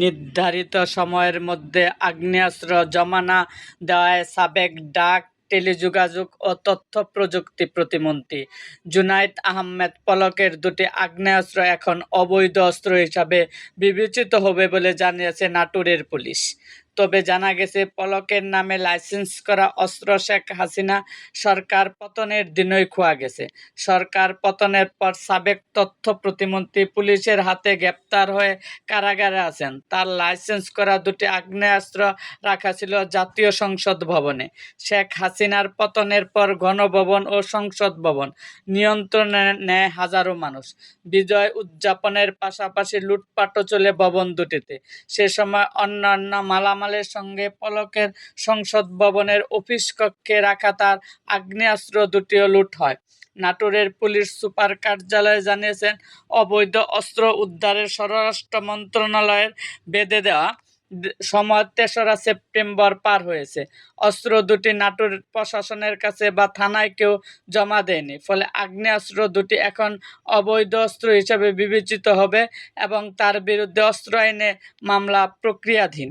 নির্ধারিত সময়ের মধ্যে আগ্নেয়াস্ত্র জমা না দেওয়ায় সাবেক ডাক, টেলিযোগাযোগ ও তথ্য প্রযুক্তি প্রতিমন্ত্রী জুনাইদ আহমেদ পলকের দুটি আগ্নেয়াস্ত্র এখন অবৈধ অস্ত্র হিসাবে বিবেচিত হবে বলে জানিয়েছে নাটোরের পুলিশ। তবে জানা গেছে, পলকের নামে লাইসেন্স করা অস্ত্র শেখ হাসিনা সরকার পতনের দিনই খোয়া গেছে। সরকার পতনের পর সাবেক তথ্য প্রতিমন্ত্রী পুলিশের হাতে গ্রেপ্তার হয়ে কারাগারে আছেন। তার লাইসেন্স করা দুটি আগ্নেয়াস্ত্র রাখা ছিল জাতীয় সংসদ ভবনে। শেখ হাসিনার পতনের পর গণভবন ও সংসদ ভবন নিয়ন্ত্রণে নেয় হাজারো মানুষ। বিজয় উদযাপনের পাশাপাশি লুটপাটও চলে ভবন দুটিতে। সে সময় অন্যান্য মালামালের সঙ্গে পলকের সংসদ ভবনের অফিস কক্ষে রাখা তার আগ্নেয়াস্ত্র দুটিও লুট হয়। নাটোরের পুলিশ সুপার কার্যালয় জানিয়েছেন, অবৈধ অস্ত্র উদ্ধারের স্বরাষ্ট্র মন্ত্রণালয়ের বেঁধে দেওয়া সময় তেসরা সেপ্টেম্বর পার হয়েছে। অস্ত্র দুটি নাটোর প্রশাসনের কাছে বা থানায় কেউ জমা দেয়নি, ফলে আগ্নেয়াস্ত্র দুটি এখন অবৈধ অস্ত্র হিসেবে বিবেচিত হবে এবং তার বিরুদ্ধে অস্ত্র আইনে মামলা প্রক্রিয়াধীন।